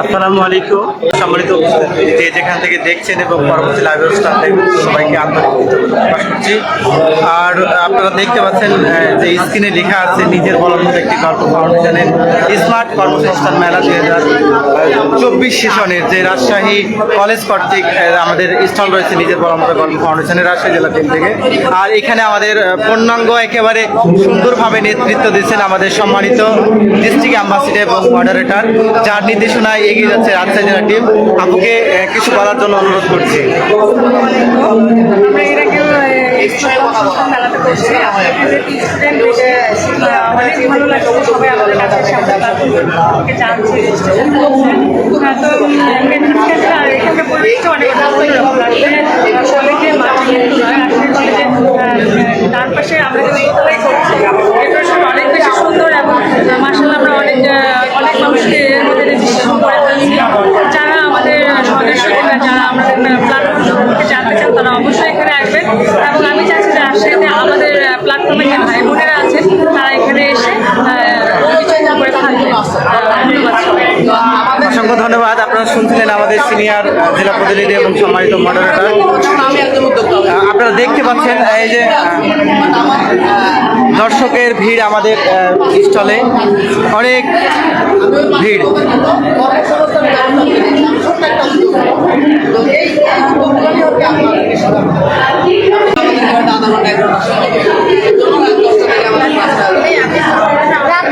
আসসালামু আলাইকুম। সম্মানিত যে যেখান থেকে দেখছেন এবং পরবর্তী লাইভ অনুষ্ঠান দেখবেন সবাইকে আন্তরিক করছি। আর আপনারা দেখতে পাচ্ছেন যে স্ক্রিনে লেখা আছে, নিজের বলার মতো একটি গল্প ফাউন্ডেশনের স্মার্ট কর্মসংস্থান মেলা দুই হাজার চব্বিশ সেশনের যে রাজশাহী কলেজ কর্তৃক আমাদের স্টল রয়েছে, নিজের বলার মতো গল্প ফাউন্ডেশনের রাজশাহী জেলা টিম থেকে। আর এখানে আমাদের পূর্ণাঙ্গ, একেবারে সুন্দরভাবে নেতৃত্ব দিচ্ছেন আমাদের সম্মানিত ডিস্ট্রিক্ট অ্যাম্বাসিডার এবং মডারেটর যার নির্দেশনায় এগিয়ে যাচ্ছে রাজশাহী জেলা টিম। আপুকে কিছু বলার জন্য অনুরোধ করছি। তার পাশে আমরা অনেক বেশি সুন্দর এবং মার্শাল আমরা অনেক অনেক মানুষকে এর রেজিস্ট্রেশন করে ফেলছি। যারা আমাদের সদস্য কিংবা যারা আমাদের প্ল্যাটফর্ম জানতে চান তারা অবশ্যই এখানে আসবেন। এবং আমি চাচ্ছি যে রাজশাহীতে আমাদের প্ল্যাটফর্মে যে ভাই বোনেরা আছেন, তারা এখানে এসে করে থাকবেন। ধন্যবাদ। অসংখ্য ধন্যবাদ। আপনারা শুনছিলেন আমাদের সিনিয়র জেলা প্রতিনিধি এবং সম্মানিত মডারেটর আপনারা দেখতে পাচ্ছেন, এই যে দর্শকের ভিড় আমাদের স্টলে। অনেক ভিড়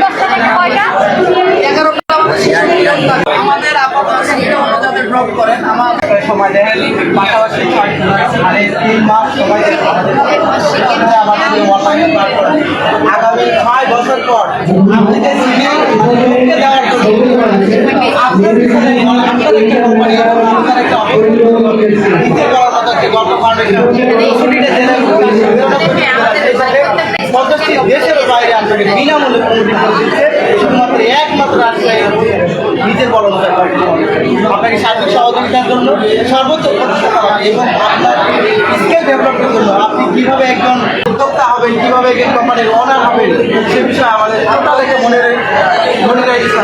দশটা থেকে কয়টা আমাদের আপাতত সিনেমা যাদের ড্রপ করেন আমার সময় দেন পাশাপাশি মানে তিন মাস সময় আগামী ছয় বছর পর আপনাদের সিনিয়র দেশের বাইরে আপনাকে বিনামূল্যে শুধুমাত্র একমাত্র রাজশাহী। আপনাকে সার্বিক সহযোগিতার জন্য সর্বোচ্চ এবং আপনার স্কিল ডেভেলপমেন্টের জন্য আপনি কীভাবে একজন উদ্যোক্তা হবেন, কীভাবে একজন কোম্পানির ওনার হবেন, সে বিষয়ে আমাদের একটা মনে মনে রাখা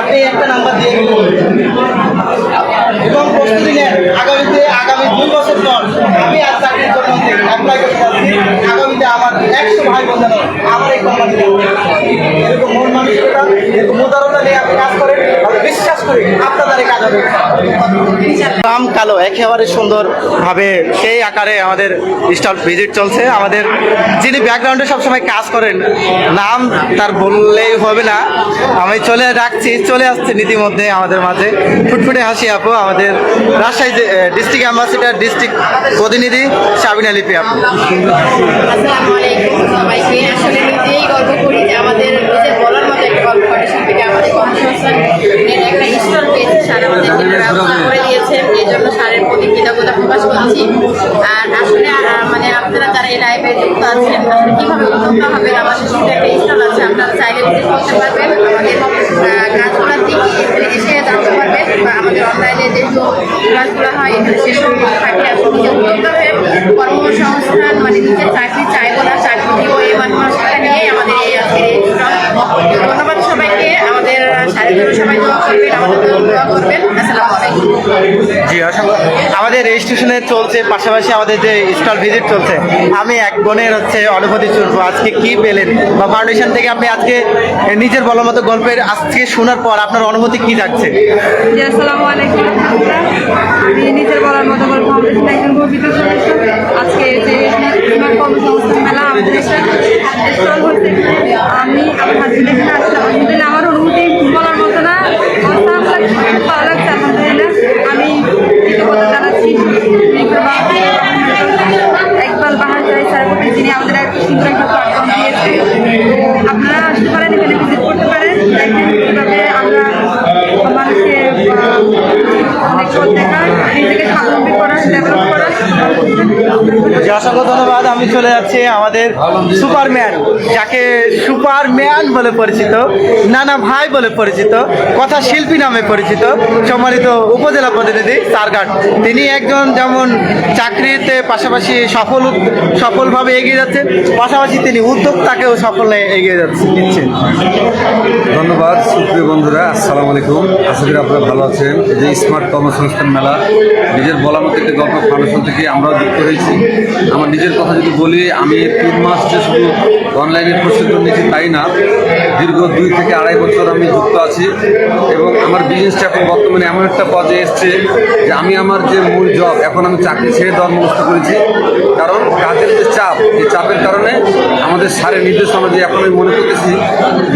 আপনি একটা নাম্বার দিয়ে এবং প্রস্তুতি নেন। আগামীতে, আগামী দুই বছর পর আমি আর চাকরির জন্য অ্যাপ্লাই আগামীতে আমার একশো ভাই বোন যেন আমার এই এরকম মন মানসিকতা এরকম উদারতা নিয়ে আপনি কাজ করেন আমি বিশ্বাস করি আপনার দ্বারা কাজ হবে। রাম কালো একেবারে সুন্দর ভাবে সেই আকারে আমাদের স্টল ভিজিট চলছে। আমাদের যিনি ব্যাকগ্রাউন্ডে সবসময় কাজ করেন নাম তার বললেই হবে না। আমি চলে রাখছি চলে আসছে নীতিমধ্যে আমাদের মাঝে। ফুটফুটে হাসি আপু আমাদের রাজশাহী ডিস্ট্রিক্ট অ্যাম্বাসিডার ডিস্ট্রিক্ট প্রতিনিধি সাবিনা লিপি আপু। আসসালামু আলাইকুম। সবাইকে আসলে নিজেই গল্প করি যে আমাদের নিজের বলার মতো একটা গল্প ফাউন্ডেশন থেকে আমাদের কর্মসংস্থানের একটা স্টল পেয়েছে। স্যার আমাদেরকে ব্যবস্থা করে দিয়েছেন এই জন্য স্যারের প্রতি কৃতজ্ঞতা প্রকাশ করছি। আর আসলে মানে আপনারা যারা এই লাইভে যুক্ত আছেন, আসলে কীভাবে উদ্যোক্তা হবেন, আমাদের সাথে একটা স্টল আছে, আপনারা চাইলে ভিজিট করতে পারবেন। আমাদের কাজগুলোর দিক এসে জানতে পারবেন। বা আমাদের অনলাইনে যে ক্লাসগুলো হয় সেসব থাকে আসলে নিজে উদ্যোক্তা হয়ে কর্মসংস্থান মানে নিজের চাকরি চাইব না ধন্যবাদ সবাইকে। আমাদের সাড়ে সবাই দোয়া করবেন আমাদের দোয়া করবেন। জি অসংখ্য আমাদের রেজিস্ট্রেশনে চলছে পাশাপাশি আমাদের যে স্টল ভিজিট চলছে আমি এক বোনের হচ্ছে অনুভূতি চলবো আজকে কি পেলেন? বা ফাউন্ডেশন থেকে আপনি আজকে নিজের বলার মতো গল্পের আজকে শোনার পর আপনার অনুভূতি কি থাকছে? আসসালামু আলাইকুম। আমি নিজের বলার মতো গল্প ফাউন্ডেশন একজন আজকে কর্মসংস্থান মেলা আমাদের স্টল হয়েছে আমি আমার হাজবেন্ড এখানে আসলাম আলহামদুলিল্লাহ আমার অনুভূতি বলার মতো না খুব ভালো লাগছে আলহামদুলিল্লাহ আমি জানাচ্ছি একবার বাহার যাই স্যার যিনি আমাদের সুন্দর একটা প্ল্যাটফর্ম দিয়েছে অসংখ্য ধন্যবাদ। আমি চলে যাচ্ছি আমাদের সুপারম্যান, যাকে সুপারম্যান বলে পরিচিত, নানা ভাই বলে পরিচিত, কথা শিল্পী নামে পরিচিত, সম্মানিত উপজেলা প্রতিনিধি সারঘাট তিনি একজন যেমন চাকরিতে পাশাপাশি সফল, সফলভাবে এগিয়ে যাচ্ছেন, পাশাপাশি তিনি উদ্যোক্তাকেও সফল এগিয়ে যাচ্ছে দিচ্ছেন ধন্যবাদ, সুপ্রিয় বন্ধুরা, আসসালামু আলাইকুম। আশা করি আপনারা ভালো আছেন। যে স্মার্ট কর্মসংস্থান মেলা, নিজের বলা মতো একটি গল্প ফাউন্ডেশন থেকে আমরাও যুক্ত হয়েছি। আমার নিজের কথা যদি বলি, আমি তিন মাস যে শুধু অনলাইনের প্রশিক্ষণ নিয়েছি তাই না দীর্ঘ দুই থেকে আড়াই বছর আমি যুক্ত আছি এবং আমার বিজনেসটা এখন বর্তমানে এমন একটা পর্যায়ে এসছে যে আমি আমার যে মূল জব এখন আমি চাকরি ছেড়ে দেওয়ার মনস্থ করেছি। কারণ কাজের যে চাপ, এই চাপের কারণে আমাদের স্যারের নির্দেশ অনুযায়ী এখন আমি মনে করতেছি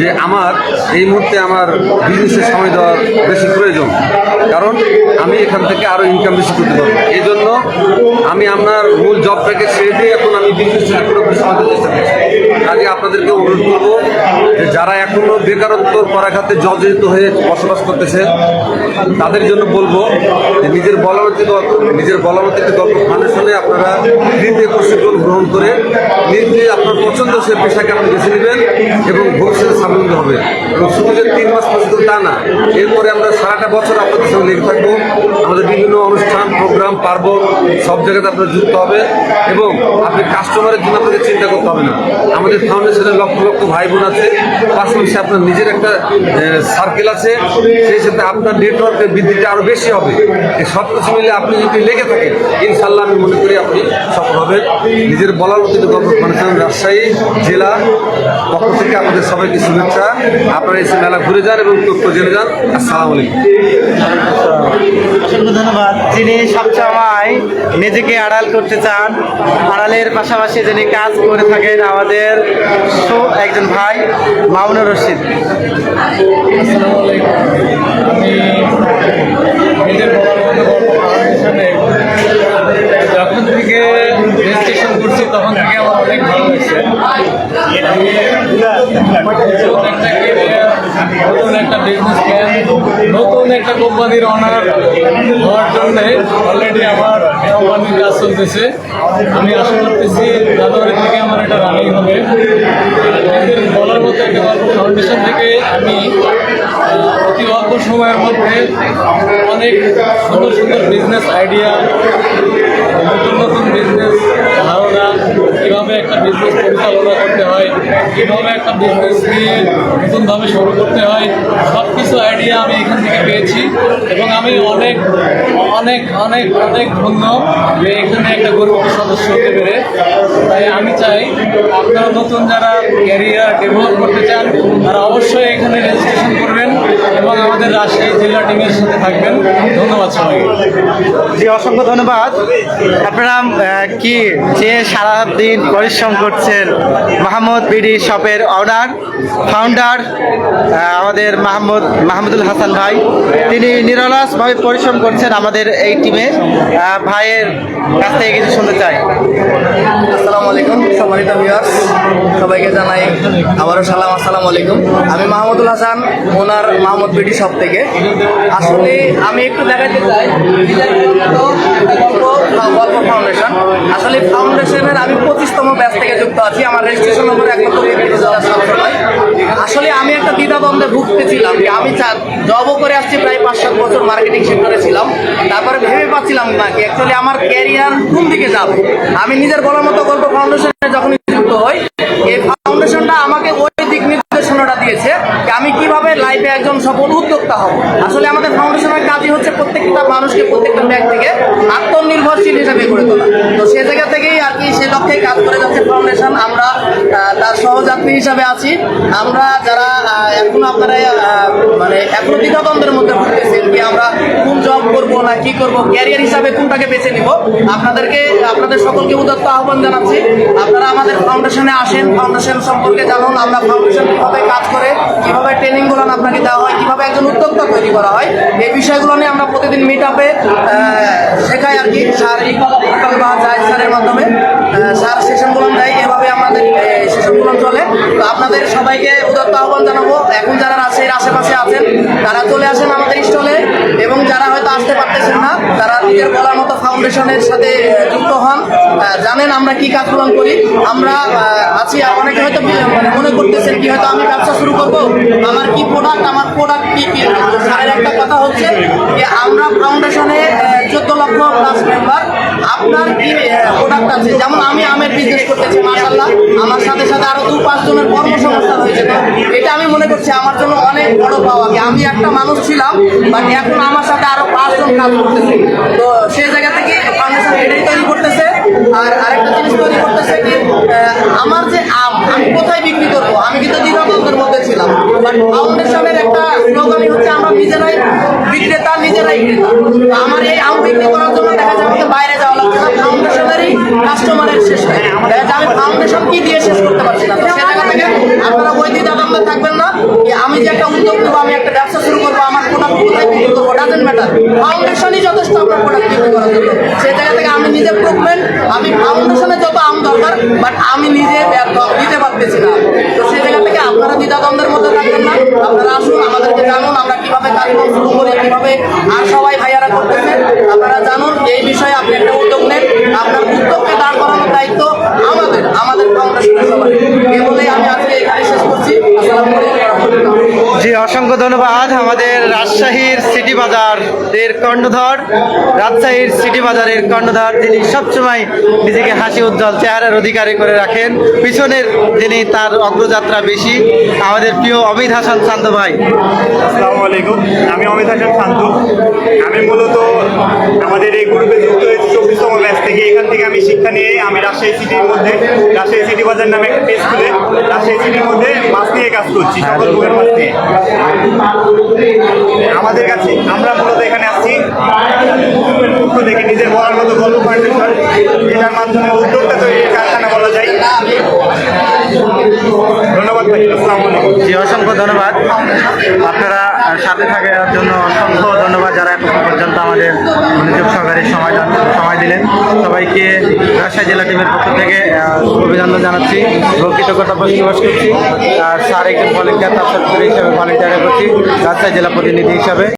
যে আমার এই মুহূর্তে আমার বিজনেসের সময় দেওয়ার বেশি প্রয়োজন। কারণ আমি এখান থেকে আরও ইনকাম বেশি করতে পারব। এই জন্য আমি আপনার মূল জবটাকে ছেড়ে দিয়ে এখন আমি বিজনেসের পুরোপুরি সময় চেষ্টা করছি। কাজে আপনাদেরকে অনুরোধ করব যে যারা এখনও বেকারত্বর পরাঘাতে জর্জরিত হয়ে বসবাস করতেছে, তাদের জন্য বলব যে নিজের বলামতি গল্প নিজের একটি গল্প ফাউন্ডেশনে আপনারা ফ্রিতে প্রশিক্ষণ গ্রহণ করে নিজে আপনার পছন্দ সে পেশাকে আপনি বেছে নেবেন এবং ভবিষ্যতে স্বাবলম্বী হবে এবং শুধু যে তিন মাস পর্যন্ত তা না, এরপরে আমরা সারাটা বছর আপনাদের সঙ্গে লেগে থাকব। আমাদের বিভিন্ন অনুষ্ঠান, প্রোগ্রাম পার্বণ সব জায়গাতে আপনারা যুক্ত হবে এবং আপনি কাস্টমারের জন্য আপনাকে চিন্তা করতে হবে না। আমাদের ফাউন্ডেশনের লক্ষ লক্ষ ভাই বোন আছে। পাশাপাশি আপনার নিজের একটা সার্কেল আছে। সেই সাথে আপনার নেটওয়ার্কের বৃদ্ধিটা আরও বেশি হবে। এই সব কিছু মিলে আপনি যদি লেগে থাকেন ইনশাল্লাহ আমি মনে করি আপনি সফল হবেন। নিজের বলার মতো ফাউন্ডেশন রাজশাহী জেলা পক্ষ থেকে আপনাদের সবাইকে শুভেচ্ছা। আপনারা এসে মেলা ঘুরে যান এবং তথ্য জেনে যান। আসসালামু আলাইকুম। অসংখ্য ধন্যবাদ। যিনি সবসময় নিজেকে আড়াল করতে চান, আড়ালের পাশাপাশি যিনি কাজ করে থাকেন আমাদের সো- একজন ভাই মামুনুর রশিদ। যখন থেকে রেজিস্ট্রেশন করছি তখন থেকে আমার অনেক ভালো নতুন একটা বিজনেস নতুন একটা কোম্পানির অনার হওয়ার জন্য অলরেডি আমার কোম্পানির কাজ চলতেছে। আমি আশা করতেছি জানুয়ারি থেকে আমার এটা রানিং হবে। বলার মতো একটা গল্প ফাউন্ডেশন থেকে আমি অতি অল্প সময়ের মধ্যে অনেক সুন্দর সুন্দর বিজনেস আইডিয়া নতুন নতুন বিজনেস ধারণা কীভাবে একটা বিজনেস পরিচালনা করতে হয়, কীভাবে একটা বিজনেস নিয়ে নতুনভাবে শুরু করতে হয় সব কিছু আইডিয়া আমি এখান থেকে পেয়েছি এবং আমি অনেক অনেক অনেক অনেক ধন্য যে এখানে একটা গর্বিত সদস্য হতে পেরে। তাই আমি চাই আপনারা নতুন যারা ক্যারিয়ার ডেভেলপ করতে চান, তারা অবশ্যই এখানে রেজিস্ট্রেশন করবেন। এবং আমাদের রাজশাহী জেলা টিমের সাথে থাকবেন। ধন্যবাদ সবাইকে। জি অসংখ্য ধন্যবাদ। আপনারা কি যে সারাদিন পরিশ্রম করছেন মাহমুদ বিডি শপের অর্ডার ফাউন্ডার আমাদের মাহমুদ মাহমুদুল হাসান ভাই তিনি নিরলসভাবে পরিশ্রম করছেন আমাদের এই টিমে। ভাইয়ের কাছ থেকে কিছু শুনতে চাই। আসসালামু আলাইকুম সম্মানিত ভিউয়ার্স সবাইকে জানাই আবারও সালাম আসসালামু আলাইকুম। আমি Mahmudul Hasan owner Mahmud BD shop থেকে। আসলে আমি একটু দেখাতে চাই ফাউন্ডেশন আসলে ফাউন্ডেশনের আমি পঁচিশতম ব্যাচ থেকে যুক্ত আছি, আমার রেজিস্ট্রেশন নম্বর এক লক্ষ তেত্রিশ হাজার সাতশো নয়। আসলে আমি একটা দ্বিধাদ্বন্দ্বে ভুগতেছিলাম যে আমি জবও করে আসছি, প্রায় পাঁচ সাত বছর মার্কেটিং সেক্টরে ছিলাম। তারপরে ভেবে পাচ্ছিলাম না কি অ্যাকচুয়ালি আমার ক্যারিয়ার কোন দিকে যাবে। আমি নিজের বলার মতো গল্প ফাউন্ডেশনে যখনই যুক্ত হই এই ফাউন্ডেশনটা আমাকে ওই দিক নির্দেশনাটা দিয়েছে যে আমি কীভাবে লাইফে একজন সফল উদ্যোক্তা হব। আসলে আমাদের ফাউন্ডেশনের কাজই হচ্ছে প্রত্যেকটা মানুষকে প্রত্যেকটা ব্যক্তিকে আত্মনির্ভরশীল হিসেবে গড়ে তোলা। তো সে জায়গা থেকেই আর কি সে লক্ষ্যে কাজ করে যাচ্ছে ফাউন্ডেশন আমরা তার সহযাত্রী হিসাবে আছি। আমরা যারা এখনও আপনারা মানে এখনও দ্বিধাদ্বন্দ্বের মধ্যে ভুগতেছেন কি আমরা করব না, কি করব? ক্যারিয়ার হিসাবে কোনটাকে বেছে নিব? আপনাদেরকে, আপনাদের সকলকে উদাত্ত আহ্বান জানাচ্ছি। আপনারা আমাদের ফাউন্ডেশনে আসেন ফাউন্ডেশন সম্পর্কে জানুন, আমরা ফাউন্ডেশন কীভাবে কাজ করে, কীভাবে ট্রেনিংগুলো আপনাকে দেওয়া হয়, কীভাবে একজন উদ্যোক্তা তৈরি করা হয়, এই বিষয়গুলো নিয়ে আমরা প্রতিদিন মিট আপে শেখাই আর কি। স্যার ইকবাল বা জাহিদ স্যারের মাধ্যমে স্যার সেশনগুলো দেয়, এভাবে আমাদের সেশনগুলো চলে। তো আপনাদের সবাইকে উদাত্ত আহ্বান জানাব। এখন যারা রাজশাহীর আশেপাশে আছেন, তারা চলে আসেন আমাদের স্টলে এবং যারা হয়তো আসতে পারতেছেন না, তারা নিজের বলার মতো ফাউন্ডেশনের সাথে যুক্ত হন। জানেন আমরা কি কাজগুলো করি। আমরা আছি অনেকে হয়তো মানে মনে করতেছেন কি, হয়তো আমি ব্যবসা শুরু করব, আমার কি প্রোডাক্ট আমার প্রোডাক্ট কি কি? স্যারের একটা কথা হচ্ছে যে আমরা ফাউন্ডেশনে চোদ্দ লক্ষ প্লাস মেম্বার আপনার কি প্রোডাক্ট আছে? যেমন আমি আমের বিজনেস করতেছি মাসাল্লাহ আমার সাথে সাথে আরও দু পাঁচ জনের কর্মসংস্থান হয়েছে। এটা আমি মনে করছি আমার জন্য অনেক বড় পাওয়া। আমি একটা মানুষ ছিলাম বাট এখন আমার সাথে আরও পাঁচজন কাজ করতেছে। তো সেই জায়গা থেকে ফাউন্ডেশন তৈরি করতেছে। আর আরেকটা জিনিস তৈরি করতেছে কি আমার যে আম, আমি কোথায় বিক্রি করব? আমি কিন্তু দ্বিধাদ্বন্দ্বের মধ্যে ছিলাম। বাট ফাউন্ডেশনের একটা স্লোগানই হচ্ছে, আমরা নিজেরাই বিক্রেতা, নিজেরাই ক্রেতা। আমার এই আম বিক্রি করার জন্য দেখা যায় আমাকে বাইরে যাওয়া লাগছে না ফাউন্ডেশনেরই কাস্টমারের শেষ নাই আমি ফাউন্ডেশন কি দিয়ে শেষ করতে পারছি না তো সে জায়গা থেকে আপনারা ওই দ্বিধাদ্বন্দ্বে থাকবেন না। যে আমি যে একটা উদ্যোগ নেব আমি একটা ব্যবসা শুরু করব আমার প্রোডাক্ট কোথায় বিক্রি করব ডাজেন্ট ম্যাটার ফাউন্ডেশনই যথেষ্ট আপনার প্রোডাক্ট বিক্রি করার জন্য। সেই জায়গা থেকে আমি নিজে প্রুভমেন্ট আমি ফাউন্ডেশনে যত আম দরকার বাট আমি নিজে দিতে পারতেছি না তো সেই জায়গা থেকে আপনারা দ্বিধাদ্বন্দ্বের মধ্যে থাকবেন না। আপনারা আসুন, আমাদেরকে জানুন, আমরা কীভাবে কাজকর্ম শুরু করি, কীভাবে আর সবাই ভাইয়ারা করতেছেন আপনারা জানুন, এই বিষয়ে আপনি একটা উদ্যোগ নেন। আপনার উদ্যোগকে দাঁড় করানোর দায়িত্ব আমাদের আমাদের কংগ্রেস এই বলেই আমি আজকে এখানে শেষ করছি। জি, অসংখ্য ধন্যবাদ। আমাদের রাজশাহীর বাজার এর কর্ণধর, রাজশাহীর সিটি বাজারের কর্ণধর, যিনি সবসময় নিজেকে হাসি উজ্জ্বল চেহারার অধিকারী করে রাখেন। পিছনের যিনি তার অগ্রযাত্রা বেশি, আমাদের প্রিয় অমিত হাসান শান্ত ভাই। আসসালামু আলাইকুম। আমি অমিত হাসান শান্ত। আমি মূলত আমাদের এই গ্রুপে থেকে আমি শিক্ষা নিয়ে আমি রাজশাহী সিটির মধ্যে, রাজশাহী সিটি বাজার নামে একটা পেজ খুলে রাজশাহী সিটির মধ্যে মাছ নিয়ে কাজ করছি, সকল প্রকার মাছ নিয়ে। আমাদের কাছে, আমরা মূলত এখানে আসছি পক্ষ থেকে, নিজের বলার মতো গল্প ফাউন্ডেশন যেটার মাধ্যমে উদ্যোক্তা তৈরির কারখানা বলা যায়। ধন্যবাদ ভাই, আসসালামু আলাইকুম। জি, অসংখ্য ধন্যবাদ। আপনারা সাথে থাকার জন্য অসংখ্য ধন্যবাদ যারা পর্যন্ত আমাদের মনোযোগ সহকারে সময় সময় দিলেন। সবাইকে রাজশাহী জেলা টিমের পক্ষ থেকে অভিনন্দন জানাচ্ছি এবং কৃতজ্ঞতা প্রকাশ করছি। আর স্যার একজন ভলেন্টিয়ার তার সাথে হিসাবে ভলেন্টিয়ার করছি, রাজশাহী জেলা প্রতিনিধি হিসাবে।